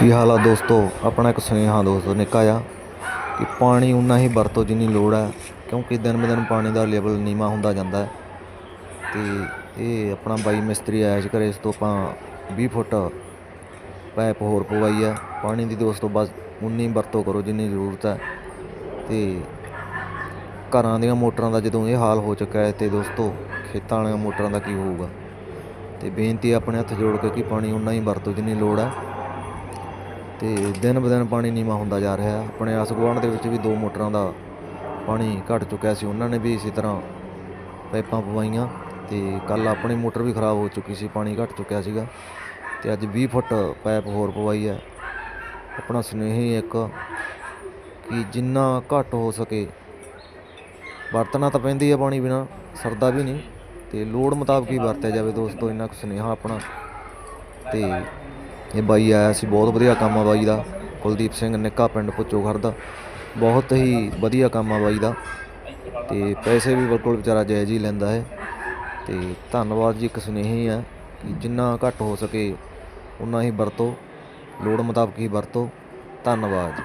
ਕੀ ਹਾਲ ਆ ਦੋਸਤੋ? ਆਪਣਾ ਇੱਕ ਸੁਨੇਹਾ ਦੋਸਤੋ, ਨਿੱਕਾ ਆ ਕਿ ਪਾਣੀ ਉਨਾ ਹੀ ਵਰਤੋ ਜਿੰਨੀ ਲੋੜ ਹੈ, ਕਿਉਂਕਿ ਦਿਨ ਬ ਦਿਨ ਪਾਣੀ ਦਾ ਲੈਵਲ ਨੀਵਾਂ ਹੁੰਦਾ ਜਾਂਦਾ ਹੈ। ਤੇ ਇਹ ਆਪਣਾ ਬਾਈ ਮਿਸਤਰੀ ਆਇਆ ਸੀ ਘਰੇ, ਇਸ ਤੋਂ ਆਪਾਂ 20 ਫੁੱਟ ਪਾਈਪ ਹੋਰ ਪਵਾਈ ਆ ਪਾਣੀ ਦੀ ਦੋਸਤੋ ਬਸ ਉਨੀ ਵਰਤੋਂ ਕਰੋ ਜਿੰਨੀ ਜ਼ਰੂਰਤ ਹੈ। ਤੇ ਘਰਾਂ ਦੀਆਂ ਮੋਟਰਾਂ ਦਾ ਜਦੋਂ ਇਹ ਹਾਲ ਹੋ ਚੁੱਕਾ ਹੈ, ਤੇ ਦੋਸਤੋ ਖੇਤਾਂ ਵਾਲੀਆਂ ਮੋਟਰਾਂ ਦਾ ਕੀ ਹੋਊਗਾ? ਤੇ ਬੇਨਤੀ ਆਪਣੇ ਹੱਥ ਜੋੜ ਕੇ ਕਿ ਪਾਣੀ ਉਨਾ ਹੀ ਵਰਤੋ ਜਿੰਨੀ ਲੋੜ ਹੈ। ਤੇ ਦਿਨ ਬ ਦਿਨ ਪਾਣੀ ਨੀਵਾਂ ਹੁੰਦਾ ਜਾ ਰਿਹਾ ਆਪਣੇ ਆਸ ਗੁਆਂਢ ਦੇ ਵਿੱਚ ਵੀ ਦੋ ਮੋਟਰਾਂ ਦਾ ਪਾਣੀ ਘਟ ਚੁੱਕਿਆ ਸੀ। ਉਹਨਾਂ ਨੇ ਵੀ ਇਸੇ ਤਰ੍ਹਾਂ ਪਾਈਪਾਂ ਪਵਾਈਆਂ ਤੇ ਕੱਲ ਆਪਣੀ ਮੋਟਰ ਵੀ ਖਰਾਬ ਹੋ ਚੁੱਕੀ ਸੀ। ਪਾਣੀ ਘਟ ਚੁੱਕਿਆ ਸੀਗਾ ਤੇ ਅੱਜ 20 ਫੁੱਟ ਪਾਈਪ ਹੋਰ ਪਵਾਈ ਹੈ। ਆਪਣਾ ਸੁਨੇਹੀ ਇੱਕ ਕਿ ਜਿੰਨਾ ਘੱਟ ਹੋ ਸਕੇ, ਵਰਤਣਾ ਤਾਂ ਪੈਂਦੀ ਹੈ ਪਾਣੀ ਬਿਨਾ, ਸਰਦਾ ਵੀ ਨਹੀਂ ਤੇ ਲੋੜ ਮੁਤਾਬਕ ਹੀ ਵਰਤਿਆ ਜਾਵੇ ਦੋਸਤੋ। ਇੰਨਾ ਕੁ ਸੁਨੇਹਾ ਆਪਣਾ ਤੇ ਇਹ ਬਾਈ ਆਇਆ ਸੀ ਬਹੁਤ ਵਧੀਆ ਕੰਮ ਆ ਬਾਈ ਦਾ, ਕੁਲਦੀਪ ਸਿੰਘ ਨਿੱਕਾ ਪਿੰਡ ਪੁੱਚੋ ਦਾ। ਬਹੁਤ ਹੀ ਵਧੀਆ ਕੰਮ ਆ ਬਾਈ ਦਾ ਤੇ ਪੈਸੇ ਵੀ ਬਿਲਕੁਲ ਵਿਚਾਰਾ ਜਾਇਜ਼ ਹੀ ਲੈਂਦਾ ਹੈ ਤੇ ਧੰਨਵਾਦ ਜੀ ਇੱਕ ਸੁਨੇਹੀ ਆ ਕਿ ਜਿੰਨਾ ਘੱਟ ਹੋ ਸਕੇ, ਉਨਾ ਹੀ ਵਰਤੋ, ਲੋੜ ਮੁਤਾਬਕ ਹੀ ਵਰਤੋ। ਧੰਨਵਾਦ। ਜੀ